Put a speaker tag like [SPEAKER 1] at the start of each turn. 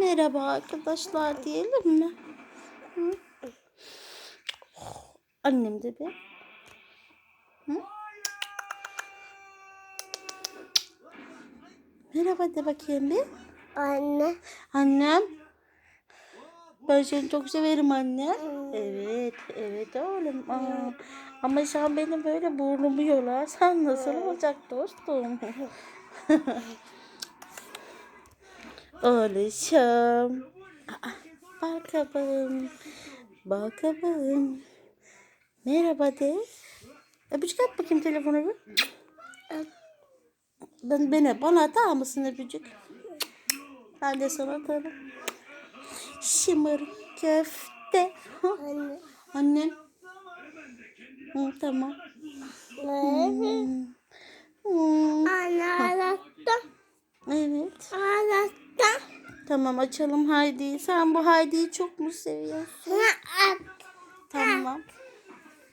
[SPEAKER 1] Merhaba arkadaşlar diyelim mi? Hı? Annem de bir. Hı? Merhaba de bakayım bir.
[SPEAKER 2] Anne.
[SPEAKER 1] Annem. Ben seni çok severim anne. Evet, evet oğlum. Aa, ama sen benim böyle burnumu yolarsan nasıl olacak dostum? Oğluşum. Aa, Bakalım. Bakalım. Merhaba de. Öpücük at bakayım telefonu bir. Ben, bana, bana atar mısın öpücük? Ben de sana atarım. Şımır köfte.
[SPEAKER 2] Anne.
[SPEAKER 1] Annem. Hı, tamam. Hmm. Hmm,
[SPEAKER 2] Anne ağlattı.
[SPEAKER 1] Evet.
[SPEAKER 2] Ağlattı.
[SPEAKER 1] Tamam açalım Haydi'yi. Sen bu Haydi'yi çok mu seviyorsun?